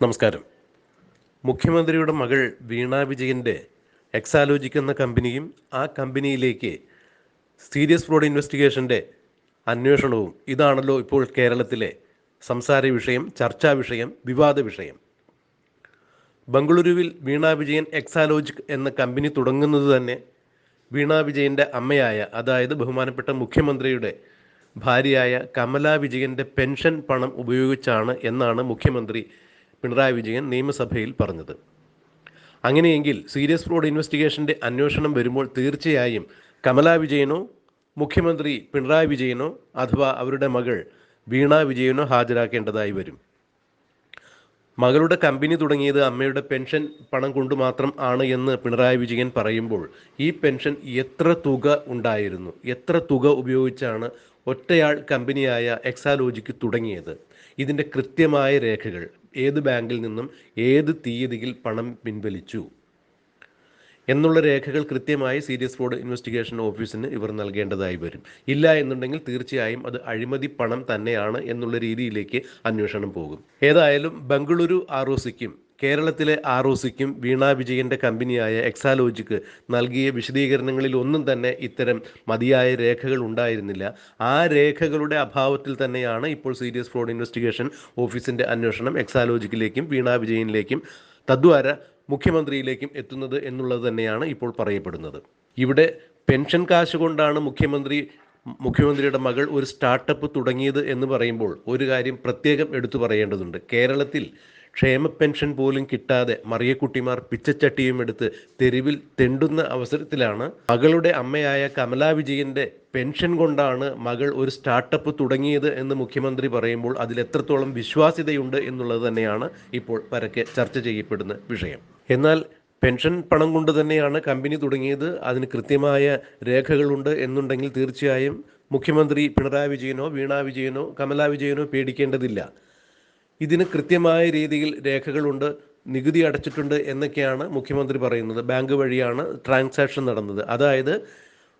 നമസ്കാരം. മുഖ്യമന്ത്രിയുടെ മകൾ വീണ വിജയന്റെ എക്സാലോജിക് എന്ന കമ്പനിയും ആ കമ്പനിയിലേക്ക് സീരിയസ് ഫ്രോഡ് ഇൻവെസ്റ്റിഗേഷന്റെ അന്വേഷണവും ഇതാണല്ലോ ഇപ്പോൾ കേരളത്തിലെ സംസാര വിഷയം ചർച്ചാ വിഷയം വിവാദ വിഷയം. ബംഗളൂരുവിൽ വീണ വിജയൻ എക്സാലോജിക് എന്ന കമ്പനി തുടങ്ങുന്നത് തന്നെ വീണ വിജയന്റെ അമ്മയായ അതായത് ബഹുമാനപ്പെട്ട മുഖ്യമന്ത്രിയുടെ ഭാര്യയായ കമല വിജയന്റെ പെൻഷൻ പണം ഉപയോഗിച്ചാണ് എന്നാണ് മുഖ്യമന്ത്രി പിണറായി വിജയൻ നിയമസഭയിൽ പറഞ്ഞത്. അങ്ങനെയെങ്കിൽ സീരിയസ് ഫ്രോഡ് ഇൻവെസ്റ്റിഗേഷന്റെ അന്വേഷണം വരുമ്പോൾ തീർച്ചയായും കമലാ വിജയനോ മുഖ്യമന്ത്രി പിണറായി വിജയനോ അഥവാ അവരുടെ മകൾ വീണ വിജയനോ ഹാജരാക്കേണ്ടതായി വരും. മകളുടെ കമ്പനി തുടങ്ങിയത് അമ്മയുടെ പെൻഷൻ പണം കൊണ്ട് മാത്രം ആണ് എന്ന് പിണറായി വിജയൻ പറയുമ്പോൾ ഈ പെൻഷൻ എത്ര തുക ഉണ്ടായിരുന്നു? എത്ര തുക ഉപയോഗിച്ചാണ് ഒറ്റയാൾ കമ്പനിയായ എക്സാലോജിക്ക് തുടങ്ങിയത്? ഇതിന്റെ കൃത്യമായ രേഖകൾ. ഏത് ബാങ്കിൽ നിന്നും ഏത് തീയതിയിൽ പണം പിൻവലിച്ചു എന്നുള്ള രേഖകൾ കൃത്യമായി സീരിയസ് ഫ്രോഡ് ഇൻവെസ്റ്റിഗേഷൻ ഓഫീസിന് ഇവർ നൽകേണ്ടതായി വരും. ഇല്ല എന്നുണ്ടെങ്കിൽ തീർച്ചയായും അത് അഴിമതി പണം തന്നെയാണ് എന്നുള്ള രീതിയിലേക്ക് അന്വേഷണം പോകും. ഏതായാലും ബംഗളൂരു ആർ ഒ സിക്കും കേരളത്തിലെ ആർ ഒ സിക്കും വീണ വിജയന്റെ കമ്പനിയായ എക്സാലോജിക്ക് നൽകിയ വിശദീകരണങ്ങളിൽ ഒന്നും തന്നെ ഇത്തരം മതിയായ രേഖകൾ ഉണ്ടായിരുന്നില്ല. ആ രേഖകളുടെ അഭാവത്തിൽ തന്നെയാണ് ഇപ്പോൾ സീരിയസ് ഫ്രോഡ് ഇൻവെസ്റ്റിഗേഷൻ ഓഫീസിന്റെ അന്വേഷണം എക്സാലോജിക്കിലേക്കും വീണ വിജയനിലേക്കും തദ്വാര മുഖ്യമന്ത്രിയിലേക്കും എത്തുന്നത് എന്നുള്ളത് തന്നെയാണ് ഇപ്പോൾ പറയപ്പെടുന്നത്. ഇവിടെ പെൻഷൻ കാശ് കൊണ്ടാണ് മുഖ്യമന്ത്രി മുഖ്യമന്ത്രിയുടെ മകൾ ഒരു സ്റ്റാർട്ടപ്പ് തുടങ്ങിയത് എന്ന് പറയുമ്പോൾ ഒരു കാര്യം പ്രത്യേകം എടുത്തു പറയേണ്ടതുണ്ട്. കേരളത്തിൽ ക്ഷേമ പെൻഷൻ പോലും കിട്ടാതെ മറിയക്കുട്ടിമാർ പിച്ചച്ചട്ടിയും എടുത്ത് തെരുവിൽ തെണ്ടുന്ന അവസരത്തിലാണ് മകളുടെ അമ്മയായ കമലാ വിജയന്റെ പെൻഷൻ കൊണ്ടാണ് മകൾ ഒരു സ്റ്റാർട്ടപ്പ് തുടങ്ങിയത് എന്ന് മുഖ്യമന്ത്രി പറയുമ്പോൾ അതിൽ എത്രത്തോളം വിശ്വാസ്യതയുണ്ട് എന്നുള്ളത് തന്നെയാണ് ഇപ്പോൾ പരക്കെ ചർച്ച ചെയ്യപ്പെടുന്ന വിഷയം. എന്നാൽ പെൻഷൻ പണം കൊണ്ട് തന്നെയാണ് കമ്പനി തുടങ്ങിയത്. അതിന് കൃത്യമായ രേഖകളുണ്ട് എന്നുണ്ടെങ്കിൽ തീർച്ചയായും മുഖ്യമന്ത്രി പിണറായി വിജയനോ വീണാ വിജയനോ കമലാ വിജയനോ പേടിക്കേണ്ടതില്ല. ഇതിന് കൃത്യമായ രീതിയിൽ രേഖകളുണ്ട് നികുതി അടച്ചിട്ടുണ്ട് എന്നൊക്കെയാണ് മുഖ്യമന്ത്രി പറയുന്നത്. ബാങ്ക് വഴിയാണ് ട്രാൻസാക്ഷൻ നടന്നത്. അതായത്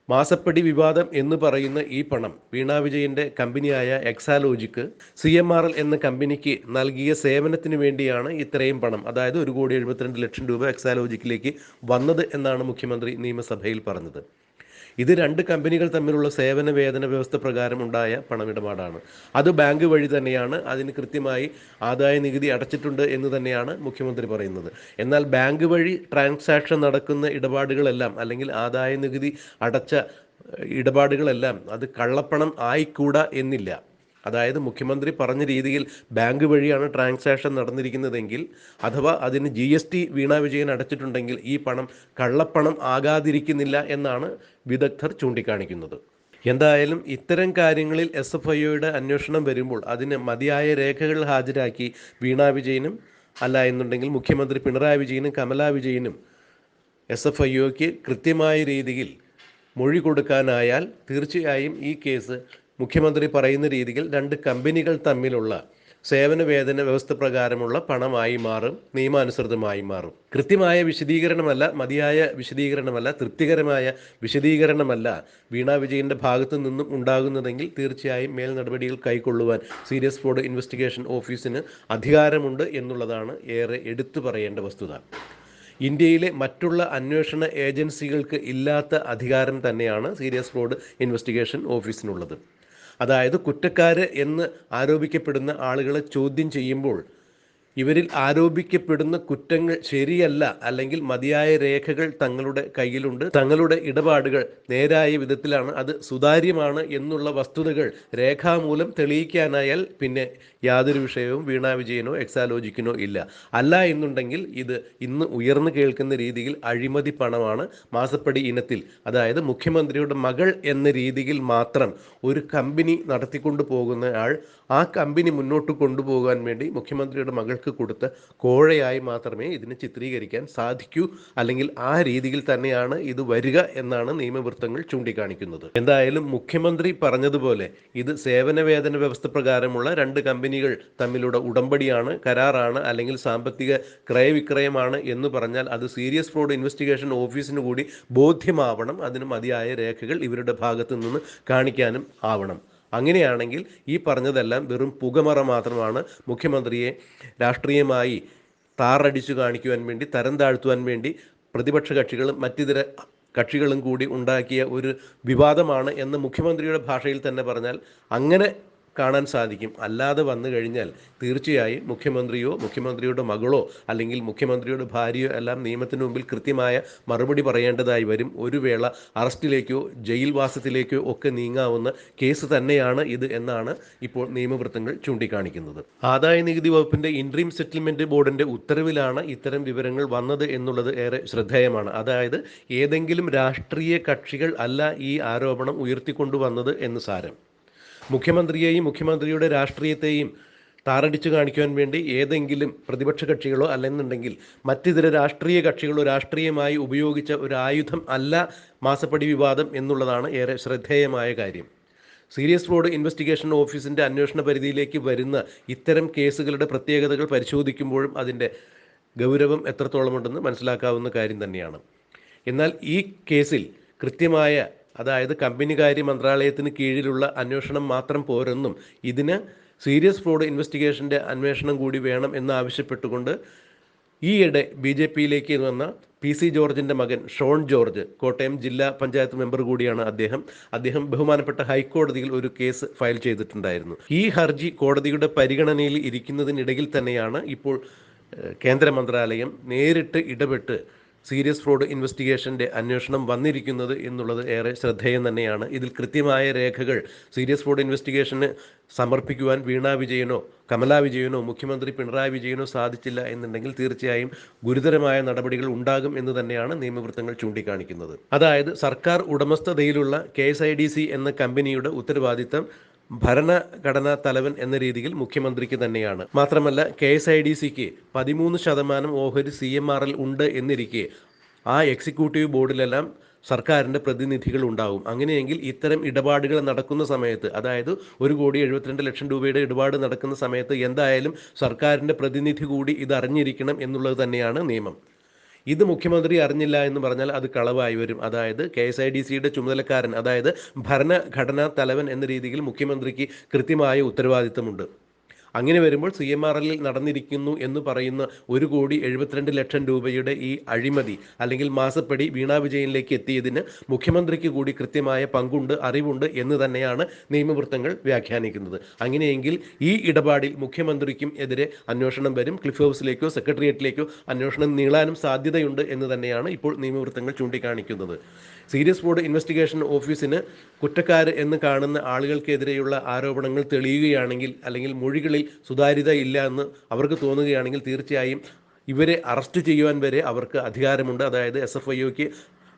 മാസപ്പടി വിവാദം എന്ന് പറയുന്ന ഈ പണം വീണ വിജയന്റെ കമ്പനിയായ Exalogic C M R L എന്ന കമ്പനിക്ക് നൽകിയ സേവനത്തിന് വേണ്ടിയാണ് ഇത്രയും പണം. അതായത് ഒരു കോടി എഴുപത്തിരണ്ട് ലക്ഷം രൂപ എക്സാലോജിക്കിലേക്ക് വന്നത് എന്നാണ് മുഖ്യമന്ത്രി നിയമസഭയിൽ പറഞ്ഞത്. ഇത് രണ്ട് കമ്പനികൾ തമ്മിലുള്ള സേവന വേതന വ്യവസ്ഥ പ്രകാരം ഉണ്ടായ പണമിടപാടാണ്. അത് ബാങ്ക് വഴി തന്നെയാണ് അതിന് കൃത്യമായി ആദായ നികുതി അടച്ചിട്ടുണ്ട് എന്ന് തന്നെയാണ് മുഖ്യമന്ത്രി പറയുന്നത്. എന്നാൽ ബാങ്ക് വഴി ട്രാൻസാക്ഷൻ നടക്കുന്ന ഇടപാടുകളെല്ലാം അല്ലെങ്കിൽ ആദായ നികുതി അടച്ച ഇടപാടുകളെല്ലാം അത് കള്ളപ്പണം ആയിക്കൂടാ എന്നില്ല. അതായത് മുഖ്യമന്ത്രി പറഞ്ഞ രീതിയിൽ ബാങ്ക് വഴിയാണ് ട്രാൻസാക്ഷൻ നടന്നിരിക്കുന്നതെങ്കിൽ അഥവാ അതിന് G S T Veena Vijayan അടച്ചിട്ടുണ്ടെങ്കിൽ ഈ പണം കള്ളപ്പണം ആകാതിരിക്കുന്നില്ല എന്നാണ് വിദഗ്ധർ ചൂണ്ടിക്കാണിക്കുന്നത്. എന്തായാലും ഇത്തരം കാര്യങ്ങളിൽ എസ് എഫ് ഐയുടെ അന്വേഷണം വരുമ്പോൾ അതിന് മതിയായ രേഖകൾ ഹാജരാക്കി വീണ വിജയനും അല്ല എന്നുണ്ടെങ്കിൽ മുഖ്യമന്ത്രി പിണറായി വിജയനും കമലാ വിജയനും എസ് എഫ് ഐഒക്ക് കൃത്യമായ രീതിയിൽ മൊഴി കൊടുക്കാനായാൽ തീർച്ചയായും ഈ കേസ് മുഖ്യമന്ത്രി പറയുന്ന രീതിയിൽ രണ്ട് കമ്പനികൾ തമ്മിലുള്ള സേവന വേതന വ്യവസ്ഥ പ്രകാരമുള്ള പണമായി മാറും നിയമാനുസൃതമായി മാറും. കൃത്യമായ വിശദീകരണമല്ല മതിയായ വിശദീകരണമല്ല തൃപ്തികരമായ വിശദീകരണമല്ല വീണ വിജയന്റെ ഭാഗത്തു നിന്നും ഉണ്ടാകുന്നതെങ്കിൽ തീർച്ചയായും മേൽ നടപടികൾ കൈക്കൊള്ളുവാൻ സീരിയസ് ഫ്രോഡ് ഇൻവെസ്റ്റിഗേഷൻ ഓഫീസിന് അധികാരമുണ്ട് എന്നുള്ളതാണ് ഏറെ എടുത്തു പറയേണ്ട വസ്തുത. ഇന്ത്യയിലെ മറ്റുള്ള അന്വേഷണ ഏജൻസികൾക്ക് ഇല്ലാത്ത അധികാരം തന്നെയാണ് സീരിയസ് ഫ്രോഡ് ഇൻവെസ്റ്റിഗേഷൻ ഓഫീസിനുള്ളത്. അതായത് കുറ്റക്കാര് എന്ന് ആരോപിക്കപ്പെടുന്ന ആളുകളെ ചോദ്യം ചെയ്യുമ്പോൾ ഇവരിൽ ആരോപിക്കപ്പെടുന്ന കുറ്റങ്ങൾ ശരിയല്ല അല്ലെങ്കിൽ മതിയായ രേഖകൾ തങ്ങളുടെ കയ്യിലുണ്ട്. തങ്ങളുടെ ഇടപാടുകൾ നേരായ വിധത്തിലാണ്. അത് സുതാര്യമാണ് എന്നുള്ള വസ്തുതകൾ രേഖാമൂലം തെളിയിക്കാനായാൽ പിന്നെ യാതൊരു വിഷയവും വീണ വിജയനോ എക്സാലോജിക്കിനോ ഇല്ല. അല്ല എന്നുണ്ടെങ്കിൽ ഇത് ഇന്ന് ഉയർന്നു കേൾക്കുന്ന രീതിയിൽ അഴിമതി പണമാണ് മാസപ്പടി ഇനത്തിൽ. അതായത് മുഖ്യമന്ത്രിയുടെ മകൾ എന്ന രീതിയിൽ മാത്രം ഒരു കമ്പനി നടത്തിക്കൊണ്ടു പോകുന്ന ആൾ ആ കമ്പനി മുന്നോട്ട് കൊണ്ടുപോകാൻ വേണ്ടി മുഖ്യമന്ത്രിയുടെ മകൾക്ക് കൊടുത്ത കോഴയായി മാത്രമേ ഇതിനെ ചിത്രീകരിക്കാൻ സാധിക്കൂ. അല്ലെങ്കിൽ ആ രീതിയിൽ തന്നെയാണ് ഇത് വരിക എന്നാണ് നിയമവൃത്തങ്ങൾ ചൂണ്ടിക്കാണിക്കുന്നത്. എന്തായാലും മുഖ്യമന്ത്രി പറഞ്ഞതുപോലെ ഇത് സേവന വേതന വ്യവസ്ഥ പ്രകാരമുള്ള രണ്ട് കമ്പനികൾ തമ്മിലുള്ള ഉടമ്പടിയാണ് കരാറാണ് അല്ലെങ്കിൽ സാമ്പത്തിക ക്രയവിക്രയമാണ് എന്ന് പറഞ്ഞാൽ അത് സീരിയസ് ഫ്രോഡ് ഇൻവെസ്റ്റിഗേഷൻ ഓഫീസിന് കൂടി ബോധ്യമാവണം. അതിന് മതിയായ രേഖകൾ ഇവരുടെ ഭാഗത്തു നിന്ന് കാണിക്കാനും ആവണം. അങ്ങനെയാണെങ്കിൽ ഈ പറഞ്ഞതെല്ലാം വെറും പുകമറ മാത്രമാണ് മുഖ്യമന്ത്രിയെ രാഷ്ട്രീയമായി താറടിച്ചു കാണിക്കുവാൻ വേണ്ടി തരം താഴ്ത്തുവാൻ വേണ്ടി പ്രതിപക്ഷ കക്ഷികളും മറ്റിതര കക്ഷികളും കൂടി ഉണ്ടാക്കിയ ഒരു വിവാദമാണ് എന്ന് മുഖ്യമന്ത്രിയുടെ ഭാഷയിൽ തന്നെ പറഞ്ഞാൽ അങ്ങനെ കാണാൻ സാധിക്കും. അല്ലാതെ വന്നു കഴിഞ്ഞാൽ തീർച്ചയായും മുഖ്യമന്ത്രിയോ മുഖ്യമന്ത്രിയുടെ മകളോ അല്ലെങ്കിൽ മുഖ്യമന്ത്രിയുടെ ഭാര്യയോ എല്ലാം നിയമത്തിന് മുമ്പിൽ കൃത്യമായ മറുപടി പറയേണ്ടതായി വരും. ഒരു വേള അറസ്റ്റിലേക്കോ ജയിൽവാസത്തിലേക്കോ ഒക്കെ നീങ്ങാവുന്ന കേസ് തന്നെയാണ് ഇത് എന്നാണ് ഇപ്പോൾ നിയമവൃത്തങ്ങൾ ചൂണ്ടിക്കാണിക്കുന്നത്. ആദായ നികുതി വകുപ്പിന്റെ ഇൻട്രീം സെറ്റിൽമെന്റ് ബോർഡിന്റെ ഉത്തരവിലാണ് ഇത്തരം വിവരങ്ങൾ വന്നത് എന്നുള്ളത് ഏറെ ശ്രദ്ധേയമാണ്. അതായത് ഏതെങ്കിലും രാഷ്ട്രീയ കക്ഷികൾ അല്ല ഈ ആരോപണം ഉയർത്തിക്കൊണ്ടുവന്നത് എന്ന് സാരം. മുഖ്യമന്ത്രിയെയും മുഖ്യമന്ത്രിയുടെ രാഷ്ട്രീയത്തെയും താറടിച്ചു കാണിക്കുവാൻ വേണ്ടി ഏതെങ്കിലും പ്രതിപക്ഷ കക്ഷികളോ അല്ലെന്നുണ്ടെങ്കിൽ മറ്റിതര രാഷ്ട്രീയ കക്ഷികളോ രാഷ്ട്രീയമായി ഉപയോഗിച്ച ഒരു ആയുധം അല്ല മാസപ്പടി വിവാദം എന്നുള്ളതാണ് ഏറെ ശ്രദ്ധേയമായ കാര്യം. സീരിയസ് ഫ്രോഡ് ഇൻവെസ്റ്റിഗേഷൻ ഓഫീസിന്റെ അന്വേഷണ പരിധിയിലേക്ക് വരുന്ന ഇത്തരം കേസുകളുടെ പ്രത്യേകതകൾ പരിശോധിക്കുമ്പോഴും അതിന്റെ ഗൗരവം എത്രത്തോളമുണ്ടെന്ന് മനസ്സിലാക്കാവുന്ന കാര്യം തന്നെയാണ്. എന്നാൽ ഈ കേസിൽ കൃത്യമായ അതായത് കമ്പനികാര്യ മന്ത്രാലയത്തിന് കീഴിലുള്ള അന്വേഷണം മാത്രം പോരെന്നും ഇതിന് സീരിയസ് ഫ്രോഡ് ഇൻവെസ്റ്റിഗേഷന്റെ അന്വേഷണം കൂടി വേണം എന്നാവശ്യപ്പെട്ടുകൊണ്ട് ഈയിടെ ബി ജെ പിയിലേക്ക് വന്ന പി സി ജോർജിന്റെ മകൻ ഷോൺ ജോർജ് കോട്ടയം ജില്ലാ പഞ്ചായത്ത് മെമ്പർ കൂടിയാണ് അദ്ദേഹം. അദ്ദേഹം ബഹുമാനപ്പെട്ട ഹൈക്കോടതിയിൽ ഒരു കേസ് ഫയൽ ചെയ്തിട്ടുണ്ടായിരുന്നു. ഈ ഹർജി കോടതിയുടെ പരിഗണനയിൽ ഇരിക്കുന്നതിനിടയിൽ തന്നെയാണ് ഇപ്പോൾ കേന്ദ്ര മന്ത്രാലയം നേരിട്ട് ഇടപെട്ട് സീരിയസ് ഫ്രോഡ് ഇൻവെസ്റ്റിഗേഷന്റെ അന്വേഷണം വന്നിരിക്കുന്നത് എന്നുള്ളത് ഏറെ ശ്രദ്ധേയം തന്നെയാണ്. ഇതിൽ കൃത്യമായ രേഖകൾ സീരിയസ് ഫ്രോഡ് ഇൻവെസ്റ്റിഗേഷന് സമർപ്പിക്കുവാൻ വീണ വിജയനോ കമലാ വിജയനോ മുഖ്യമന്ത്രി പിണറായി വിജയനോ സാധിച്ചില്ല എന്നുണ്ടെങ്കിൽ തീർച്ചയായും ഗുരുതരമായ നടപടികൾ ഉണ്ടാകും എന്ന് തന്നെയാണ് നിയമവൃത്തങ്ങൾ ചൂണ്ടിക്കാണിക്കുന്നത്. അതായത് സർക്കാർ ഉടമസ്ഥതയിലുള്ള കെ എന്ന കമ്പനിയുടെ ഉത്തരവാദിത്തം ഭരണഘടനാ തലവൻ എന്ന രീതിയിൽ മുഖ്യമന്ത്രിക്ക് തന്നെയാണ്. മാത്രമല്ല കെ എസ് ഐ ഡി സിക്ക് പതിമൂന്ന് ശതമാനം ഓഹരി സി എം ആർ എൽ ഉണ്ട് എന്നിരിക്കെ ആ എക്സിക്യൂട്ടീവ് ബോർഡിലെല്ലാം സർക്കാരിന്റെ പ്രതിനിധികൾ ഉണ്ടാവും. അങ്ങനെയെങ്കിൽ ഇത്തരം ഇടപാടുകൾ നടക്കുന്ന സമയത്ത് അതായത് ഒരു കോടി എഴുപത്തിരണ്ട് ലക്ഷം രൂപയുടെ ഇടപാട് നടക്കുന്ന സമയത്ത് എന്തായാലും സർക്കാരിന്റെ പ്രതിനിധി കൂടി ഇത് അറിഞ്ഞിരിക്കണം എന്നുള്ളത് തന്നെയാണ് നിയമം. ഇത് മുഖ്യമന്ത്രി അറിഞ്ഞില്ല എന്ന് പറഞ്ഞാൽ അത് കളവായി വരും. അതായത് കെ എസ് ഐ ഡി സിയുടെ ചുമതലക്കാരൻ അതായത് ഭരണഘടനാ തലവൻ എന്ന രീതിയിൽ മുഖ്യമന്ത്രിക്ക് കൃത്യമായ ഉത്തരവാദിത്തമുണ്ട്. അങ്ങനെ വരുമ്പോൾ സി എം ആർ എല്ലിൽ നടന്നിരിക്കുന്നു എന്ന് പറയുന്ന ഒരു കോടി എഴുപത്തിരണ്ട് ലക്ഷം രൂപയുടെ ഈ അഴിമതി അല്ലെങ്കിൽ മാസപ്പടി വീണാ വിജയനിലേക്ക് എത്തിയതിന് മുഖ്യമന്ത്രിക്ക് കൂടി കൃത്യമായ പങ്കുണ്ട് അറിവുണ്ട് എന്ന് തന്നെയാണ് നിയമവൃത്തങ്ങൾ വ്യാഖ്യാനിക്കുന്നത്. അങ്ങനെയെങ്കിൽ ഈ ഇടപാടിൽ മുഖ്യമന്ത്രിക്കും എതിരെ അന്വേഷണം വരും ക്ലിഫ് ഹൗസിലേക്കോ സെക്രട്ടേറിയറ്റിലേക്കോ അന്വേഷണം നീളാനും സാധ്യതയുണ്ട് എന്ന് തന്നെയാണ് ഇപ്പോൾ നിയമവൃത്തങ്ങൾ ചൂണ്ടിക്കാണിക്കുന്നത്. സീരിയസ് ബോർഡ് ഇൻവെസ്റ്റിഗേഷൻ ഓഫീസിന് കുറ്റക്കാർ എന്ന് കാണുന്ന ആളുകൾക്കെതിരെയുള്ള ആരോപണങ്ങൾ തെളിയുകയാണെങ്കിൽ അല്ലെങ്കിൽ മൊഴികളിൽ സുതാര്യത ഇല്ല എന്ന് അവർക്ക് തോന്നുകയാണെങ്കിൽ തീർച്ചയായും ഇവരെ അറസ്റ്റ് ചെയ്യുവാൻ വരെ അവർക്ക് അധികാരമുണ്ട്. അതായത് എസ് എഫ് ഐഒക്ക്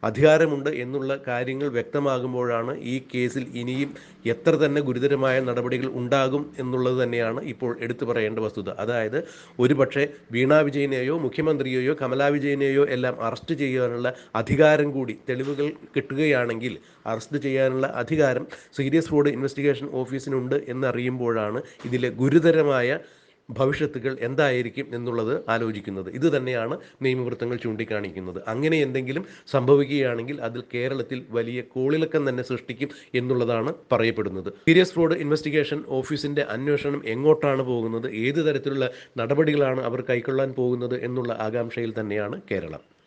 അധികാരമുണ്ട് എന്നുള്ള കാര്യങ്ങൾ വ്യക്തമാകുമ്പോഴാണ് ഈ കേസിൽ ഇനിയും എത്ര തന്നെ ഗുരുതരമായ നടപടികൾ ഉണ്ടാകും എന്നുള്ളത് തന്നെയാണ് ഇപ്പോൾ എടുത്തു പറയേണ്ട വസ്തുത. അതായത് ഒരുപക്ഷെ വീണാ വിജയനെയോ മുഖ്യമന്ത്രിയെയോ കമലാ വിജയനെയോ എല്ലാം അറസ്റ്റ് ചെയ്യാനുള്ള അധികാരം കൂടി തെളിവുകൾ കിട്ടുകയാണെങ്കിൽ അറസ്റ്റ് ചെയ്യാനുള്ള അധികാരം സീരിയസ് ഫ്രോഡ് ഇൻവെസ്റ്റിഗേഷൻ ഓഫീസിനുണ്ട് എന്നറിയുമ്പോഴാണ് ഇതിലെ ഗുരുതരമായ ഭവിഷ്യത്തുകൾ എന്തായിരിക്കും എന്നുള്ളത് ആലോചിക്കുന്നത്. ഇത് തന്നെയാണ് നിയമവൃത്തങ്ങൾ ചൂണ്ടിക്കാണിക്കുന്നത്. അങ്ങനെ എന്തെങ്കിലും സംഭവിക്കുകയാണെങ്കിൽ അതിൽ കേരളത്തിൽ വലിയ കോളിളക്കം തന്നെ സൃഷ്ടിക്കും എന്നുള്ളതാണ് പറയപ്പെടുന്നത്. സീരിയസ് ഫ്രോഡ് ഇൻവെസ്റ്റിഗേഷൻ ഓഫീസിന്റെ അന്വേഷണം എങ്ങോട്ടാണ് പോകുന്നത്? ഏത് തരത്തിലുള്ള നടപടികളാണ് അവർ കൈക്കൊള്ളാൻ പോകുന്നത് എന്നുള്ള ആകാംക്ഷയിൽ തന്നെയാണ് കേരളം.